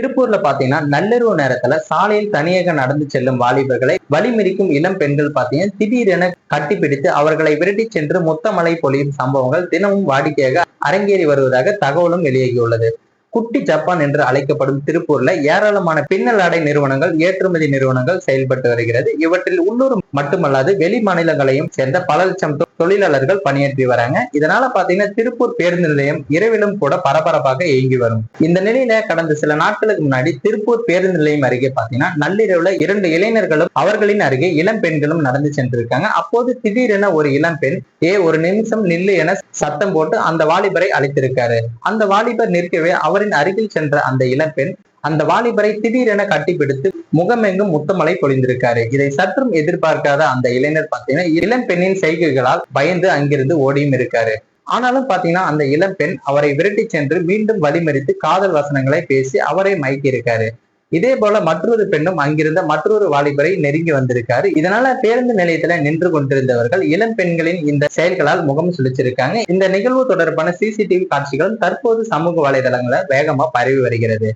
திருப்பூர்ல பாத்தீங்கன்னா நள்ளிரவு நேரத்துல சாலையில் தனியாக நடந்து செல்லும் வாலிபர்களை வழிமிரிக்கும் இளம் பெண்கள் பாத்தீங்கன்னா திடீரென கட்டிப்பிடித்து அவர்களை விரட்டி சென்று முத்தமலை பொழியும் சம்பவங்கள் தினமும் வாடிக்கையாக அரங்கேறி வருவதாக தகவலும் வெளியாகியுள்ளது குட்டி ஜப்பான் என்று அழைக்கப்படும் திருப்பூர்ல ஏராளமான பின்னல் ஆடை நிறுவனங்கள் ஏற்றுமதி நிறுவனங்கள் செயல்பட்டு வருகிறது. இவற்றில் உள்ளூர் மட்டுமல்லாது வெளி மாநிலங்களையும் சேர்ந்த பல லட்சம் தொழிலாளர்கள் பணியாற்றி வராங்க. இதனால பாத்தீங்கன்னா திருப்பூர் பேருந்து நிலையம் இரவிலும் கூட பரபரப்பாக இயங்கி வரும். இந்த நிலையில கடந்த சில நாட்களுக்கு முன்னாடி திருப்பூர் பேருந்து நிலையம் அருகே பாத்தீங்கன்னா நள்ளிரவுல இரண்டு இளைஞர்களும் அவர்களின் அருகே இளம் பெண்களும் நடந்து சென்றிருக்காங்க. அப்போது திடீரென ஒரு இளம் பெண் ஏ ஒரு நிமிஷம் நில்லு என சத்தம் போட்டு அந்த வாலிபரை அழைத்திருக்காரு. அந்த வாலிபர் நிற்கவே அவர் அவரின் அருகில் சென்ற அந்த இளம்பெண் அந்த வாலிபரை திடீரென கட்டிப்பிடித்து முகமெங்கும் முத்தமலை பொழிந்திருக்காரு. இதை சற்றும் எதிர்பார்க்காத அந்த இளைஞர் பாத்தீங்கன்னா இளம்பெண்ணின் செய்கைகளால் பயந்து அங்கிருந்து ஓடியும் இருக்காரு. ஆனாலும் பாத்தீங்கன்னா அந்த இளம்பெண் அவரை விரட்டி சென்று மீண்டும் வழிமறித்து காதல் வசனங்களை பேசி அவரை மயக்கி இருக்காரு இதே போல மற்றொரு பெண்ணும் அங்கிருந்த மற்றொரு வாலிபரை நெருங்கி வந்திருக்காரு. இதனால பேருந்து நிலையத்துல நின்று கொண்டிருந்தவர்கள் இளம் பெண்களின் இந்த செயல்களால் முகம் சுழிச்சிருக்காங்க. இந்த நிகழ்வு தொடர்பான சிசிடிவி காட்சிகள் தற்போது சமூக வலைதளங்களை வேகமா பரவி வருகிறது.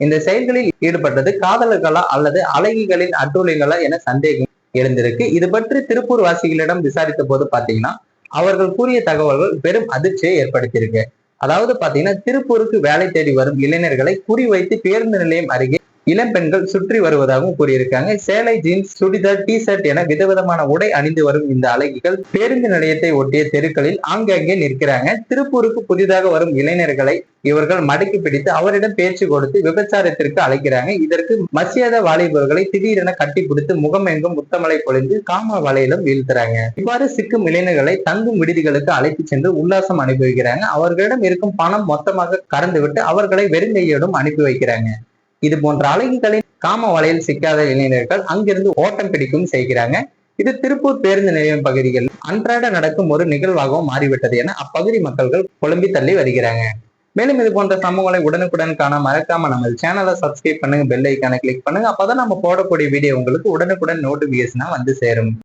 இந்த செயல்களில் ஈடுபட்டது காதலர்களா அல்லது அழகிகளின் அட்டூழியங்களா என சந்தேகம் எழுந்திருக்கு. இது பற்றி திருப்பூர் வாசிகளிடம் விசாரித்த போது பாத்தீங்கன்னா அவர்கள் கூறிய தகவல்கள் பெரும் அதிர்ச்சியை ஏற்படுத்தியிருக்கு. அதாவது பாத்தீங்கன்னா திருப்பூருக்கு வேலை தேடி வரும் இளைஞர்களை குறிவைத்து பேருந்து நிலையம் அருகே இளம் பெண்கள் சுற்றி வருவதாகவும் கூறியிருக்காங்க. சேலை ஜீன்ஸ் சுடிதார் டி ஷர்ட் என விதவிதமான உடை அணிந்து வரும் இந்த அழகிகள் பேருந்து நிலையத்தை ஒட்டிய தெருக்களில் ஆங்காங்கே நிற்கிறாங்க. திருப்பூருக்கு புதிதாக வரும் இளைஞர்களை இவர்கள் மடக்கி பிடித்து அவரிடம் பேச்சு கொடுத்து விபச்சாரத்திற்கு அழைக்கிறாங்க. இதற்கு மசியாத வாலிபர்களை திடீரென கட்டி பிடித்து முகமெங்கும் முத்தமலை பொழிந்து காம வலையிலும் வீழ்த்துறாங்க. இவ்வாறு சிக்கும் இளைஞர்களை தங்கும் விடுதிகளுக்கு அழைத்து சென்று உல்லாசம் அனுப்பி வைக்கிறாங்க அவர்களிடம் இருக்கும் பணம் மொத்தமாக கறந்துவிட்டு அவர்களை வெறுங்கையோடும் அனுப்பி வைக்கிறாங்க. இது போன்ற அழகுகளின் காம வலையில் சிக்காத இளைஞர்கள் அங்கிருந்து ஓட்டம் பிடிக்கும் செய்கிறாங்க. இது திருப்பூர் பேருந்து நிலையம் பகுதியில் அன்றாட நடக்கும் ஒரு நிகழ்வாகவும் மாறிவிட்டது என அப்பகுதி மக்கள்கள் புலம்பி தள்ளி வருகிறாங்க. மேலும் இது போன்ற சம்பவங்களை உடனுக்குடன் காண மறக்காம நம்ம சேனலை சப்ஸ்கிரைப் பண்ணுங்க பெல் ஐக்கானை கிளிக் பண்ணுங்க. அப்பதான் நம்ம போடக்கூடிய வீடியோ உங்களுக்கு உடனுக்குடன் நோட்டிபிகேஷனா வந்து சேரும்.